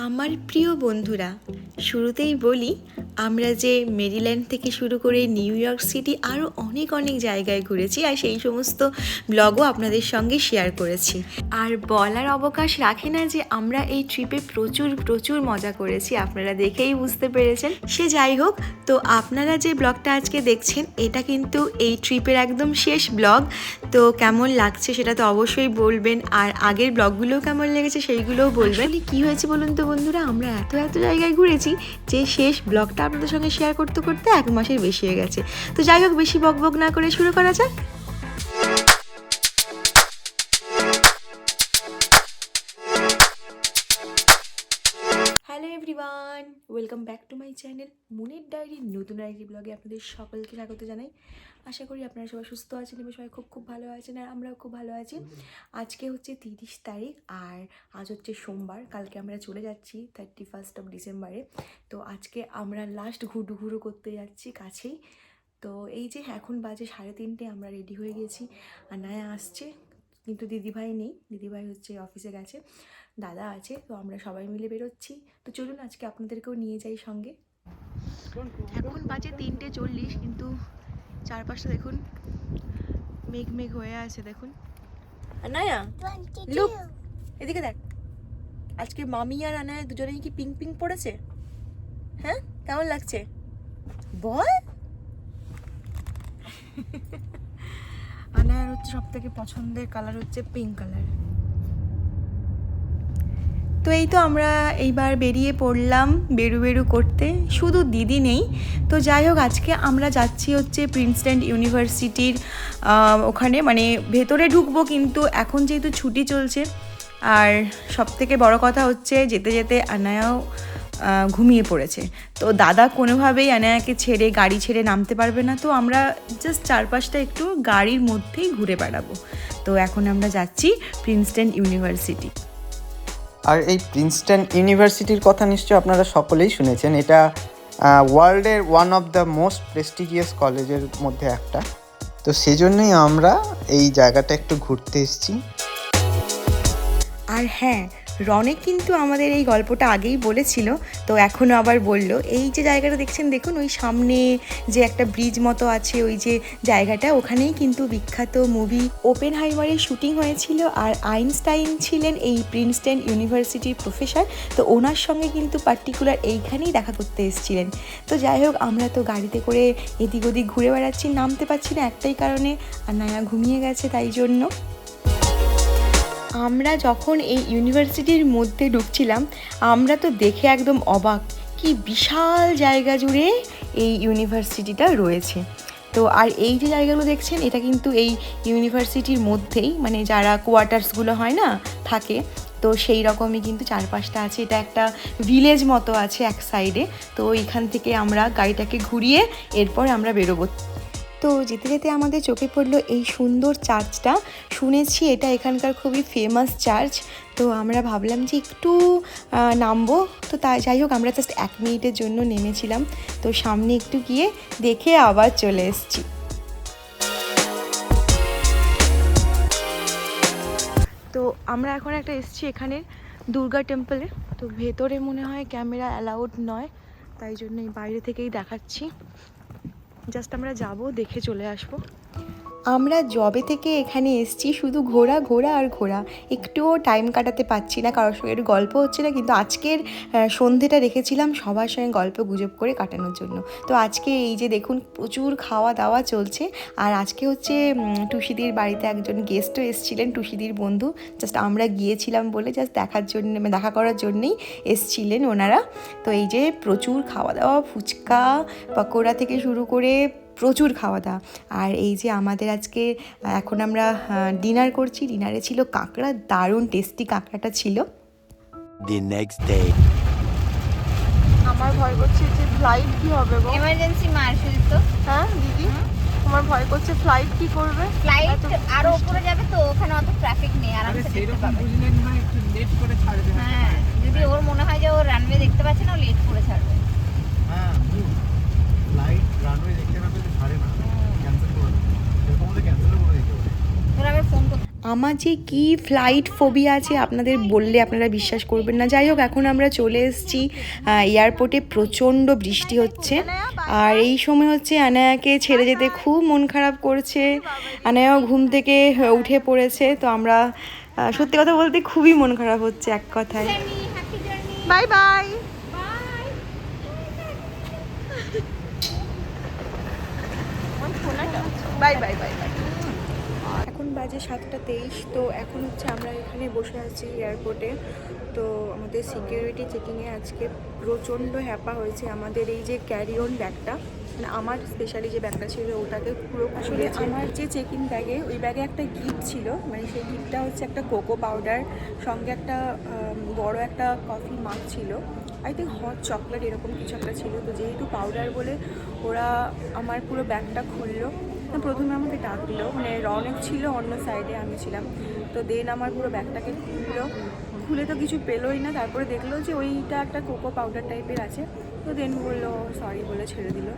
আমার প্রিয় বন্ধুরা শুরুতেই বলি আমরা যে মেরিল্যান্ড থেকে শুরু করে নিউ ইয়র্ক সিটি আরও অনেক অনেক জায়গায় ঘুরেছি আর সেই সমস্ত ব্লগও আপনাদের সঙ্গে শেয়ার করেছি। আর বলার অবকাশ রাখে না যে আমরা এই ট্রিপে প্রচুর প্রচুর মজা করেছি, আপনারা দেখেই বুঝতে পেরেছেন। সে যাই হোক, তো আপনারা যে ব্লগটা আজকে দেখছেন, এটা কিন্তু এই ট্রিপের একদম শেষ ব্লগ। তো কেমন লাগছে সেটা তো অবশ্যই বলবেন, আর আগের ব্লগগুলোও কেমন লেগেছে সেইগুলোও বলবেন। কি হয়েছে বলুন তো বন্ধুরা, আমরা এত এত জায়গায় ঘুরেছি যে শেষ ব্লগটা আপনাদের সঙ্গে শেয়ার করতে করতে এক মাসের বেশি হয়ে গেছে। তো যাই হোক, বেশি বক বক না করে শুরু করা যাক। Hello everyone welcome back to my channel Munir ডায়েরির নতুন আরেকটি ব্লগে আপনাদের সকলকে স্বাগত জানাই। আশা করি আপনারা সবাই সুস্থ আছেন এবং সবাই খুব খুব ভালো আছেন আর আমরাও খুব ভালো আছি। আজকে হচ্ছে তিরিশ তারিখ আর আজ হচ্ছে সোমবার, কালকে আমরা চলে যাচ্ছি থার্টি ফার্স্ট অফ ডিসেম্বরে তো আজকে আমরা লাস্ট ঘুরু ঘুরু করতে যাচ্ছি কাছেই। তো এই যে এখন বাজে সাড়ে তিনটে, আমরা রেডি হয়ে গেছি। আর নায়া আসছে, কিন্তু দিদিভাই নেই, দিদিভাই হচ্ছে অফিসে গেছে। দাদা আছে তো আমরা সবাই মিলে বেরোচ্ছি। তো চলুন আজকে আপনাদেরকেও নিয়ে যাই সঙ্গে। এখন বাজে তিনটে চল্লিশ কিন্তু চারপাশটা দেখুন মেঘ মেঘ হয়ে আছে দেখুন। আনায়া লুক এদিকে দেখ। আজকে মামি আর আনায়া দুজনেই কি পিঙ্ক পিঙ্ক পড়েছে? হ্যাঁ? কেমন লাগছে? বল। আনায়ার হচ্ছে সব থেকে পছন্দের কালার হচ্ছে পিঙ্ক কালার তো এই তো আমরা এইবার বেরিয়ে পড়লাম বেরু বেরু করতে। শুধু দিদি নেই। তো যাই হোক, আজকে আমরা যাচ্ছি হচ্ছে প্রিন্সট্যান্ট ইউনিভার্সিটির ওখানে। মানে ভেতরে ঢুকবো কিন্তু এখন যেহেতু ছুটি চলছে। আর সব থেকে বড় কথা হচ্ছে যেতে যেতে আনায়াও ঘুমিয়ে পড়েছে। তো দাদা কোনোভাবেই আনায়াকে ছেড়ে গাড়ি ছেড়ে নামতে পারবে না। তো আমরা জাস্ট চারপাশটা একটু গাড়ির মধ্যেই ঘুরে বেড়াবো। তো এখন আমরা যাচ্ছি প্রিন্সট্যান্ট ইউনিভার্সিটি। আর এই প্রিন্সটন ইউনিভার্সিটির কথা নিশ্চয়ই আপনারা সকলেই শুনেছেন। এটা ওয়ার্ল্ডের one of the most prestigious কলেজের মধ্যে একটা। তো সেজন্যই আমরা এই জায়গাটা একটু ঘুরতে এসেছি। আর হ্যাঁ রনেক কিন্তু আমাদের এই গল্পটা আগেই বলেছিল, তো এখনও আবার বলল, এই যে জায়গাটা দেখছেন, দেখুন ওই সামনে যে একটা ব্রিজ মতো আছে, ওই যে জায়গাটা, ওখানেই কিন্তু বিখ্যাত মুভি ওপেন হাইমারের শুটিং হয়েছিল আর আইনস্টাইন ছিলেন এই প্রিন্সটন ইউনিভার্সিটির প্রফেসর, তো ওনার সঙ্গে কিন্তু পার্টিকুলার এইখানেই দেখা করতে এসেছিলেন। তো যাই হোক, আমরা তো গাড়িতে করে এদিক ওদিক ঘুরে বেড়াচ্ছি, নামতে পারছি না একটাই কারণে, আর নায়া ঘুমিয়ে গেছে তাই জন্য। আমরা যখন এই ইউনিভার্সিটির মধ্যে ঢুকছিলাম, আমরা তো দেখে একদম অবাক, কি বিশাল জায়গা জুড়ে এই ইউনিভার্সিটিটা রয়েছে। তো আর এই যে জায়গাগুলো দেখছেন, এটা কিন্তু এই ইউনিভার্সিটির মধ্যেই মানে যারা কোয়ার্টার্সগুলো হয় না, থাকে। তো সেই রকমই কিন্তু চারপাশটা আছে। এটা একটা ভিলেজ মতো আছে এক সাইডে। তো এইখান থেকে আমরা গাড়িটাকে ঘুরিয়ে এরপর আমরা বেরোবো। তো যেতে যেতে আমাদের চোখে পড়ল এই সুন্দর চার্চটা। শুনেছি এটা এখানকার খুবই ফেমাস চার্চ। তো আমরা ভাবলাম যে একটু নামবো। তো তাই যাই হোক, আমরা জাস্ট এক মিনিটের জন্য নেমেছিলাম। তো সামনে একটু গিয়ে দেখে আবার চলে এসেছি। তো আমরা এখন একটা এসেছি এখানে দুর্গা টেম্পলে তো ভেতরে মনে হয় ক্যামেরা অ্যালাউড নয়, তাই জন্য এই বাইরে থেকেই দেখাচ্ছি। জাস্ট আমরা যাব দেখে চলে আসব। আমরা জবে থেকে এখানে এসছি, শুধু ঘোরা ঘোরা আর ঘোরা। একটুও টাইম কাটাতে পারছি না, কারোর সঙ্গে একটু গল্প হচ্ছে না, কিন্তু আজকের সন্ধেটা রেখেছিলাম সবার সঙ্গে গল্প গুজব করে কাটানোর জন্য। তো আজকে এই যে দেখুন, প্রচুর খাওয়া দাওয়া চলছে। আর আজকে হচ্ছে টুসিদির বাড়িতে একজন গেস্টও এসছিলেন, টুসিদির বন্ধু। জাস্ট আমরা গিয়েছিলাম বলে জাস্ট দেখার জন্য মানে দেখা করার জন্যেই এসছিলেন ওনারা। তো এই যে প্রচুর খাওয়া দাওয়া ফুচকা, পকোড়া থেকে শুরু করে প্রচুর খাওয়া দাওয়া আর এই যে আমাদের আজকে এখন আমরা ডিনার করছি। ডিনারে ছিল কাঁকড়া দারুণ টেস্টি কাঁকড়াটা ছিল। The next day. আমার ভয় করছে যে ফ্লাইট কি হবে গো? এমার্জেন্সি মার শুধু তো। হ্যাঁ দিদি? তোমার ভয় করছে ফ্লাইট কি করবে? ফ্লাইট আরও উপরে যাবে তো ওখানে অত ট্রাফিক নেই আরামসে দেখতে পাবে। হ্যাঁ যদি ওর মনে হয় যে ও রানওয়ে দেখতে পাচ্ছে না ও লেট করে ছাড়বে। হ্যাঁ রানওয়ে দেখতে না পেলে ছাড়ে না ক্যান্সেল করে এরকম হলে ক্যান্সেল করে দিতে পারে। আমার যে কি ফ্লাইট ফোবিয়া আছে আপনাদের বললে আপনারা বিশ্বাস করবেন না। যাই হোক এখন আমরা চলে এসেছি এয়ারপোর্টে প্রচণ্ড বৃষ্টি হচ্ছে। আর এই সময় হচ্ছে আনায়াকে ছেড়ে যেতে খুব মন খারাপ করছে। আনায়াও ঘুম থেকে উঠে পড়েছে। তো আমরা সত্যি কথা বলতে খুবই মন খারাপ হচ্ছে এক কথায়। Happy journey bye bye bye bye bye bye bye. এখন বাজে সাতটা তেইশ তো এখন হচ্ছে আমরা এখানে বসে আছি এয়ারপোর্টে। তো আমাদের সিকিউরিটি চেকিংয়ে আজকে প্রচণ্ড হ্যাপা হয়েছে আমাদের এই যে ক্যারি অন ব্যাগটা। মানে আমার স্পেশালি যে ব্যাগটা ছিল ওটাকে পুরো আসলে আমার যে চেক ইন ব্যাগে ওই ব্যাগে একটা গিফট ছিল। মানে সেই গিফটটা হচ্ছে একটা কোকো পাউডার সঙ্গে একটা বড় একটা কফি মাগ ছিল। আই থিঙ্ক হট চকলেট এরকম কিছু একটা ছিল। তো যেহেতু পাউডার বলে ওরা আমার পুরো ব্যাগটা খুললো। প্রথমে আমাকে ডাকলো মানে রনেক ছিল অন্য সাইডে আমি ছিলাম। তো দেন আমার পুরো ব্যাগটাকে খুললো। খুলে তো কিছু পেলোই না, তারপরে দেখল যে ওইটা একটা কোকো পাউডার টাইপের আছে। তো দেন বলল সরি বলে ছেড়ে দিল।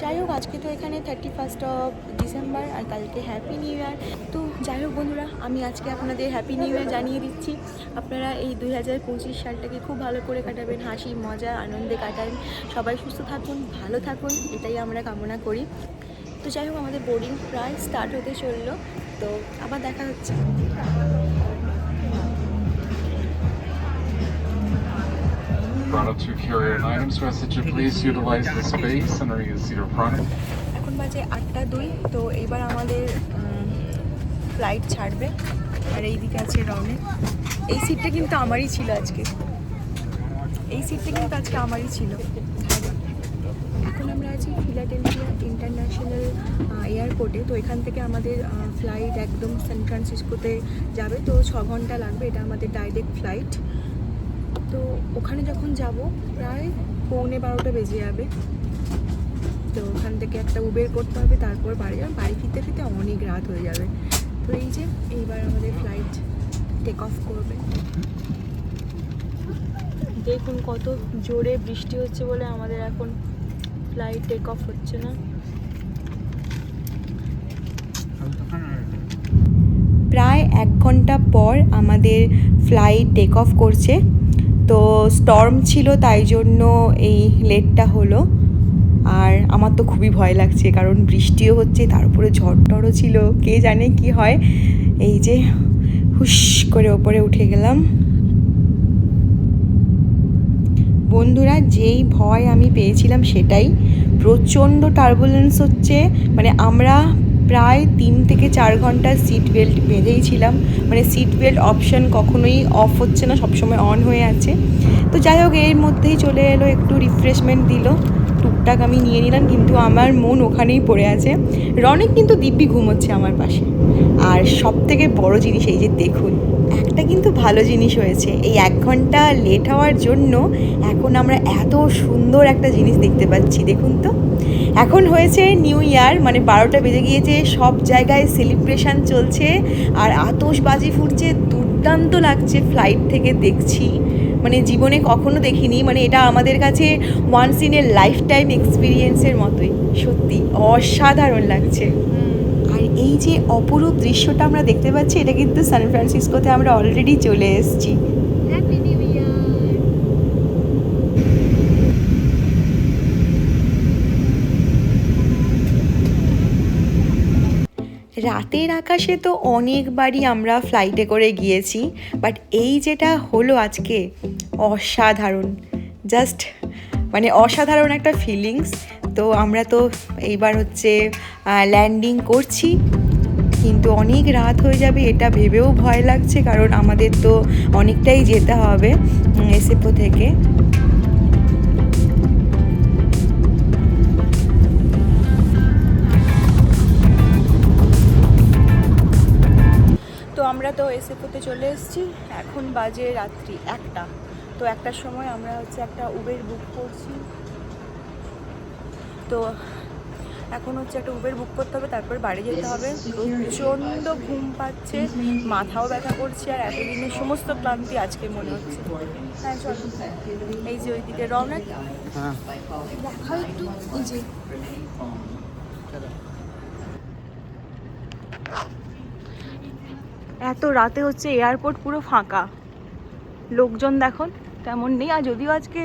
যাই হোক, আজকে তো এখানে থার্টি ফার্স্ট অফ ডিসেম্বর আর কালকে হ্যাপি নিউ ইয়ার তো যাই হোক বন্ধুরা, আমি আজকে আপনাদের হ্যাপি নিউ ইয়ার জানিয়ে দিচ্ছি। আপনারা এই দুই হাজার পঁচিশ সালটাকে খুব ভালো করে কাটাবেন, হাসি, মজা, আনন্দে কাটাবেন সবাই সুস্থ থাকুন, ভালো থাকুন, এটাই আমরা কামনা করি। তো যাই হোক আমাদের বোর্ডিং প্রায় স্টার্ট হতে চলল। তো আবার দেখা হচ্ছে. এখন বাজে আটটা দুই তো এবার আমাদের ফ্লাইট ছাড়বে। আর এইদিকে আছে রনে। এই সিটটা কিন্তু আমারই ছিল আজকে। এই সিটটা কিন্তু আজকে আমারই ছিল। আমরা আছি ফিলাডেলফিয়া ইন্টারন্যাশনাল এয়ারপোর্টে। তো এখান থেকে আমাদের ফ্লাইট একদম সান ফ্রান্সিসকোতে যাবে। তো ছ ঘণ্টা লাগবে এটা আমাদের ডাইরেক্ট ফ্লাইট তো ওখানে যখন যাব, প্রায় পৌনে বারোটা বেজে যাবে। তো ওখান থেকে একটা উবের করতে হবে, তারপর বাড়ি যাবে। বাড়ি ফিরতে ফিরতে অনেক রাত হয়ে যাবে। তো এই যে, এইবার আমাদের ফ্লাইট টেক অফ করবে। দেখুন কত জোরে বৃষ্টি হচ্ছে বলে আমাদের এখন ফ্লাইট টেক অফ হচ্ছে না। প্রায় এক ঘণ্টা পর আমাদের ফ্লাইট টেক অফ করছে। তো স্টর্ম ছিল তাই জন্য এই লেটটা হলো। আর আমার তো খুবই ভয় লাগছে, কারণ বৃষ্টিও হচ্ছে, তার উপরে ঝড় টড়ও ছিল, কে জানে কি হয়। এই যে হুশ করে ওপরে উঠে গেলাম। বন্ধুরা, যেই ভয় আমি পেয়েছিলাম সেটাই। প্রচণ্ড টার্বুলেন্স হচ্ছে মানে আমরা প্রায় তিন থেকে চার ঘণ্টার সিট বেল্ট বেঁধেই ছিলাম। মানে সিট বেল্ট অপশান কখনোই অফ হচ্ছে না, সবসময় অন হয়ে আছে। তো যাই হোক, এর মধ্যেই চলে এলো, একটু রিফ্রেশমেন্ট দিল। টুকটাক আমি নিয়ে নিলাম, কিন্তু আমার মন ওখানেই পড়ে আছে। রনিক কিন্তু দিব্যি ঘুমোচ্ছে আমার পাশে। আর সব থেকে বড় জিনিস এই যে দেখুন, একটা কিন্তু ভালো জিনিস হয়েছে। এই এক ঘণ্টা লেট হওয়ার জন্য এখন আমরা এত সুন্দর একটা জিনিস দেখতে পাচ্ছি, দেখুন তো। এখন হয়েছে নিউ ইয়ার মানে বারোটা বেজে গিয়েছে, সব জায়গায় সেলিব্রেশন চলছে, আর আতশবাজি ফুটছে, দুর্দান্ত লাগছে ফ্লাইট থেকে দেখছি। মানে জীবনে কখনো দেখিনি মানে এটা আমাদের কাছে once in a life time এক্সপিরিয়েন্সের মতোই, সত্যি অসাধারণ লাগছে। আর এই যে অপরূপ দৃশ্যটা আমরা দেখতে পাচ্ছি, এটা কিন্তু সান ফ্রান্সিসকোতে আমরা অলরেডি চলে এসেছি হ্যাপি নিউ ইয়ার রাতের আকাশে তো অনেকবারই আমরা ফ্লাইটে করে গিয়েছি বাট এই যেটা হলো আজকে, অসাধারণ। জাস্ট মানে অসাধারণ একটা ফিলিংস তো আমরা তো এইবার হচ্ছে ল্যান্ডিং করছি। কিন্তু অনেক রাত হয়ে যাবে, এটা ভেবেও ভয় লাগছে, কারণ আমাদের তো অনেকটাই যেতে হবে এসএফও থেকে। আমরা তো এসএফওতে চলে এসেছি এখন বাজে রাত্রি একটা। তো একটার সময় আমরা হচ্ছে একটা উবের বুক করছি। তো এখন হচ্ছে একটা উবের বুক করতে হবে তারপর বাড়ি যেতে হবে। প্রচণ্ড ঘুম পাচ্ছে মাথাও ব্যথা করছে আর এতদিনের সমস্ত ক্লান্তি আজকে মনে হচ্ছে। হ্যাঁ চল। এই যে ওইদিকে রওনাক হ্যাঁ। দেখাও একটু এই যে। এত রাতে হচ্ছে এয়ারপোর্ট পুরো ফাঁকা। লোকজন দেখুন তেমন নেই। আর যদিও আজকে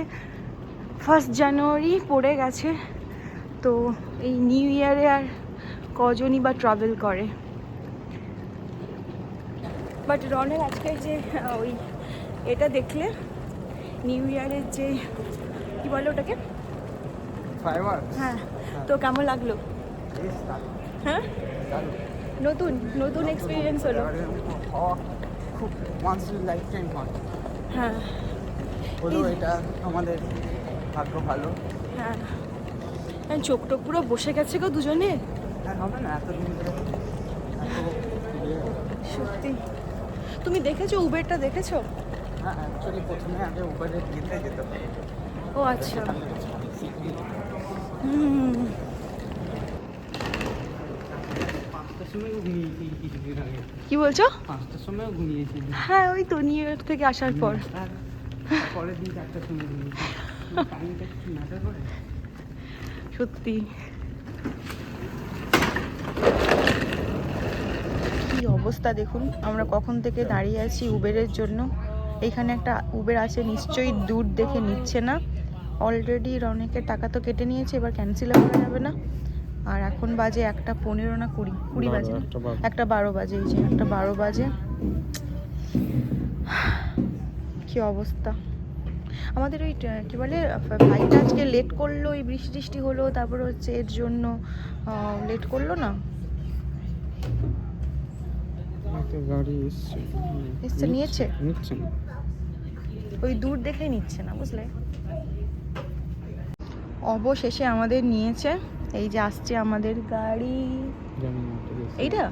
ফার্স্ট জানুয়ারি পড়ে গেছে তো এই নিউ ইয়ারে আর কজনই বা ট্রাভেল করে। বাট রনের আজকে যে ওই এটা দেখলে নিউ ইয়ারের যে কি বলে ওটাকে? হ্যাঁ তো কেমন লাগল? হ্যাঁ? নতুন নতুন এক্সপিরিয়েন্স হলো। খুব ওয়ান্স লাইফ টাইম হয়। হ্যাঁ। হলো এটা আমাদের ভাগ্য ভালো। হ্যাঁ। হ্যাঁ, চোখ টোক পুরো বসে গেছে গো দুজনে। হ্যাঁ হবে না এতদিন সত্যি। তুমি দেখেছ উবেরটা দেখেছ? হ্যাঁ অ্যাকচুয়ালি প্রথমে আগে উবারে যেতে যেতে হবে। ও আচ্ছা। হুম পাঁচটার সময় ঘুমিয়েছি কিছুদিন আগে কি বলছো? পাঁচটার সময় ঘুমিয়েছি। হ্যাঁ ওই তো নিউ ইয়র্ক থেকে আসার পর। পরের দিন চারটার সময় সত্যি। কি অবস্থা দেখুন আমরা কখন থেকে দাঁড়িয়ে আছি উবেরের জন্য। এখানে একটা উবের আছে নিশ্চয়ই দূর দেখে নিচ্ছে না। অলরেডি অনেকের টাকা তো কেটে নিয়েছে এবার ক্যান্সেল করা যাবে না। আর এখন বাজে একটা পনেরো না কুড়ি কুড়ি বাজে একটা বারো। বাজে এই যে একটা বারো বাজে। কি অবস্থা? আমাদের ওই কি বলে ভাইটা আজকে লেট করল এই বৃষ্টি টিষ্টি হলো তারপর হচ্ছে এর জন্য লেট করল না? এসছে। নিয়েছে? ওই দূর দেখে নিচ্ছে না বুঝলে? অবশেষে আমাদের নিয়েছে। এই যে আসছে আমাদের গাড়ি। এইটা?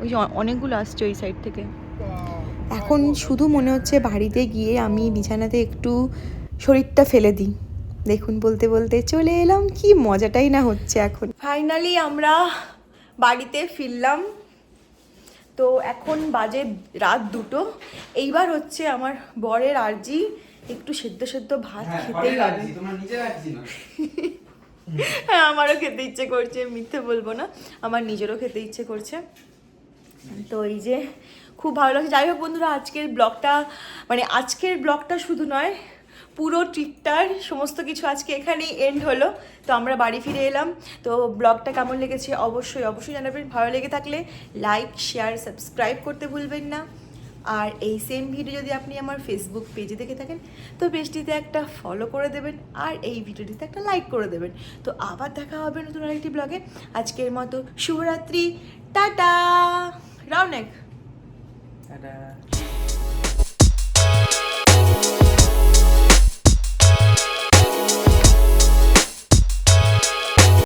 ওই যে অনেকগুলো আসছে ওই সাইড থেকে। এখন শুধু মনে হচ্ছে বাড়িতে গিয়ে আমি বিছানাতে একটু শরীরটা ফেলে দিই। দেখুন বলতে বলতে চলে এলাম কি মজাটাই না হচ্ছে এখন। ফাইনালি আমরা বাড়িতে ফিরলাম। তো এখন বাজে রাত দুটো। এইবার হচ্ছে আমার বরের আর্জি একটু সেদ্ধ সেদ্ধ ভাত খেতেই হবে হ্যাঁ আমারও খেতে ইচ্ছে করছে, মিথ্যে বলব না, আমার নিজেরও খেতে ইচ্ছে করছে। তো এই যে, খুব ভালো লাগছে। যাই হোক বন্ধুরা, আজকের ব্লগটা মানে আজকের ব্লগটা শুধু নয়, পুরো ট্রিপটার সমস্ত কিছু আজকে এখানেই এন্ড হলো। তো আমরা বাড়ি ফিরে এলাম। তো ব্লগটা কেমন লেগেছে অবশ্যই অবশ্যই জানাবেন। ভালো লেগে থাকলে লাইক শেয়ার সাবস্ক্রাইব করতে ভুলবেন না। আর এই সেম ভিডিও যদি আপনি আমার ফেসবুক পেজে দেখে থাকেন, তো পেজটিতে একটা ফলো করে দেবেন আর এই ভিডিওটিতে একটা লাইক করে দেবেন। তো আবার দেখা হবে নতুন আরেকটি ব্লগে আজকের মতো শুভরাত্রি। টাটা! রাউনেক এটা